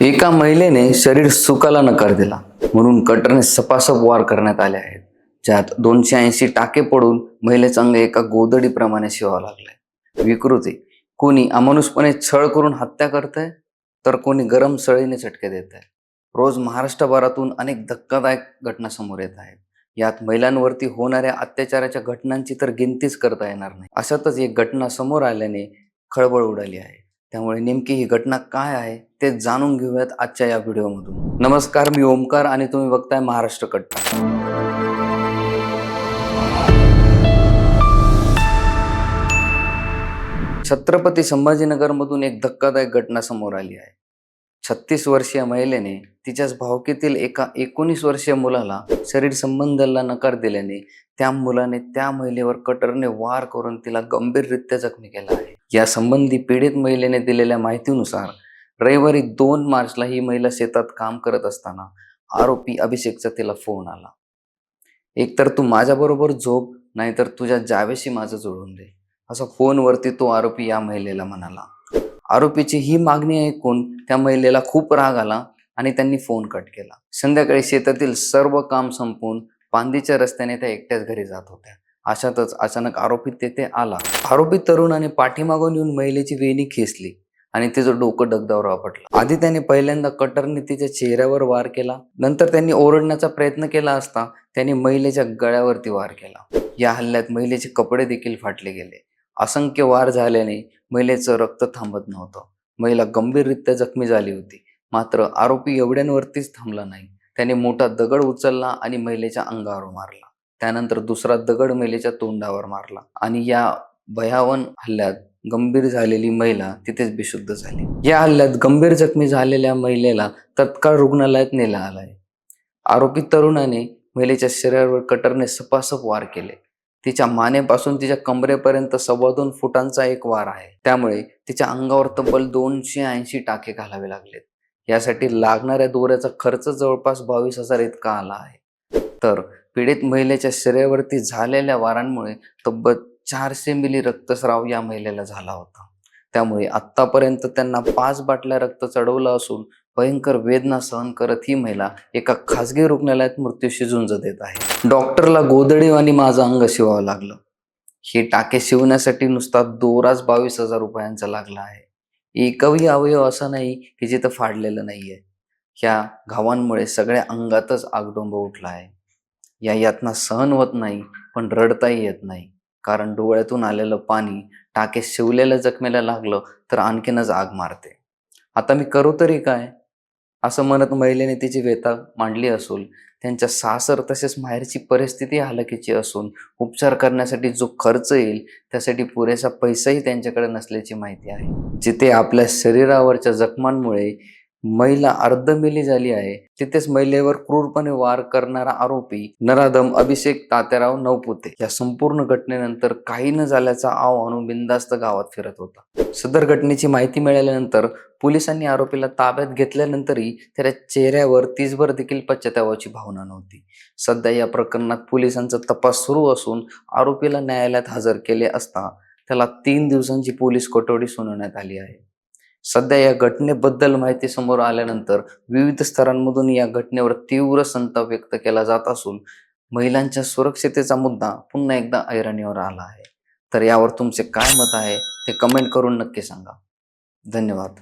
एका महिलेने शरीर सुखाला नकार दिला. म्हणून कटरने सपासप वार करण्यात आले आहेत. ज्यात दोनशे ऐंशी टाके पडून महिलेचं अंग एका गोदडीप्रमाणे शिवावं लागलंय. विकृती. कोणी अमानुषपणे छळ करून हत्या करतंय? तर कोणी गरम सळीने चटके देत आहे रोज महाराष्ट्रभरातून अनेक धक्कादायक घटना समोर येत आहेत. यात महिलांवरती होणाऱ्या अत्याचाराच्या घटनांची तर गिनतीच करता येणार नाही. अशातच एक घटना समोर आल्याने खळबळ उडाली आहे. त्यामुळे नेमकी ही घटना काय आहे ते जाणून घेऊयात आजच्या या व्हिडिओमधून. नमस्कार मी ओमकार आणि तुम्ही बघताय महाराष्ट्र कट्टा छत्रपती संभाजीनगरमधून एक धक्कादायक घटना समोर आली आहे. छत्तीस वर्षीय महिलेने तिच्याच भावकीतील एका एकोणीस वर्षीय मुलाला शरीर संबंधाला नकार दिल्याने त्या मुलाने त्या महिलेवर कटरने वार करून तिला गंभीररित्या जखमी केला आहे. या संबंधी पीडित महिलेने दिलेल्या माहितीनुसार रविवारी दोन मार्चला ही महिला शेतात काम करत असताना आरोपी अभिषेकचा तिला फोन आला. एकतर तू माझ्याबरोबर झोप नाहीतर तुझ्या जावेशी माझं जोडून दे असं फोनवरती तो आरोपी या महिलेला म्हणाला. आरोपीची ही मागणी ऐकून त्या महिलेला खूप राग आला आणि त्यांनी फोन कट केला. संध्याकाळी शेतातील सर्व काम संपवून पांदीच्या रस्त्याने त्या एकट्याच घरी जात होत्या. अशातच अचानक आरोपी तेथे आला. आरोपी तरुणाने पाठीमागून येऊन महिलेची वेणी खेचली आणि तिचं डोकं डगदावर आपटलं. आधी त्याने पहिल्यांदा कटरने तिच्या चेहऱ्यावर वार केला. नंतर त्यांनी ओरडण्याचा प्रयत्न केला असता त्यांनी महिलेच्या गळ्यावरती वार केला. या हल्ल्यात महिलेचे कपडे देखील फाटले गेले. असंख्य वार झाल्याने महिलेचं रक्त थांबत नव्हतं. महिला गंभीररित्या जखमी झाली होती. मात्र आरोपी एवढ्यांवरतीच थांबला नाही. त्याने मोठा दगड उचलला आणि महिलेच्या अंगावर मारला. त्यानंतर दुसरा दगड महिलेच्या तोंडावर मारला आणि या भयावन हल्ल्यात गंभीर झालेली महिला तिथेच बेशुद्ध झाली. या हल्ल्यात गंभीर जखमी झालेल्या महिलेला तत्काळ रुग्णालयात नेला आलाय. आरोपी तरुणाने महिलेच्या शरीरावर कटरने सपासप वार केले. तिच्या मानेपासून तिच्या कमरेपर्यंत सव्वा दोन फुटांचा एक वार आहे. त्यामुळे तिच्या अंगावर तब्बल दोनशे ऐंशी टाके घालावे लागलेत. यासाठी लागणाऱ्या दोऱ्याचा खर्च जवळपास बावीस हजार इतका आला आहे. तर पीडित महिलेच्या शरीरावरती झालेल्या वारांमुळे तब्बल चारशे मिली रक्तस्राव या महिलेला झाला होता. त्यामुळे आतापर्यंत त्यांना पाच बाटल्या रक्त चढवलं असून भयंकर वेदना सहन करत ही महिला एका खासगी रुग्णालयात मृत्यूशी झुंज देत आहे. डॉक्टरला गोदडीव आणि माझं अंग शिवावं लागलं. हे टाके शिवण्यासाठी नुसता दोराच बावीस हजार रुपयांचा लागला आहे. एकही अवयव असा नाही की जिथं फाडलेलं नाहीये. ह्या घावांमुळे सगळ्या अंगातच आगडोंब उठला आहे. या यातना सहन होत नाही पण रडताही येत नाही. कारण डोळ्यातून आलेलं पाणी टाके शिवलेल्या जखमेला लागलं तर आणखीनच आग मारते. आता मी करू तरी काय? असं म्हणत महिलेने तिची व्यथा मांडली असून त्यांच्या सासर तसेच माहेरची परिस्थिती हलकीची असून उपचार करण्यासाठी जो खर्च येईल त्यासाठी पुरेसा पैसाही त्यांच्याकडे नसल्याची माहिती आहे. जिथे आपल्या शरीरावरच्या जखमांमुळे महिला अर्धमेली झाली आहे. तिथेच महिलेवर क्रूरपणे वार करणारा आरोपी नराधम अभिषेक तात्याराव नवपुते. या संपूर्ण घटनेनंतर काही न झाल्याचा आव आणून बिंदास्त गावात फिरत होता. सदर घटनेची माहिती मिळाल्यानंतर पोलिसांनी आरोपीला ताब्यात घेतल्यानंतरही त्याच्या चेहऱ्यावर तीसभर देखील पश्चातावाची भावना नव्हती. सध्या या प्रकरणात पोलिसांचा तपास सुरू असून आरोपीला न्यायालयात हजर केले असता त्याला तीन दिवसांची पोलीस कोठडी सुनावण्यात आली आहे. सध्या या घटनेबद्दल माहिती समोर आल्यानंतर विविध स्तरांमधून या घटनेवर तीव्र संताप व्यक्त केला जात असून महिलांच्या सुरक्षितेचा मुद्दा पुन्हा एकदा ऐरणीवर आला आहे. तर यावर तुमचे काय मत आहे ते कमेंट करून नक्की सांगा. धन्यवाद.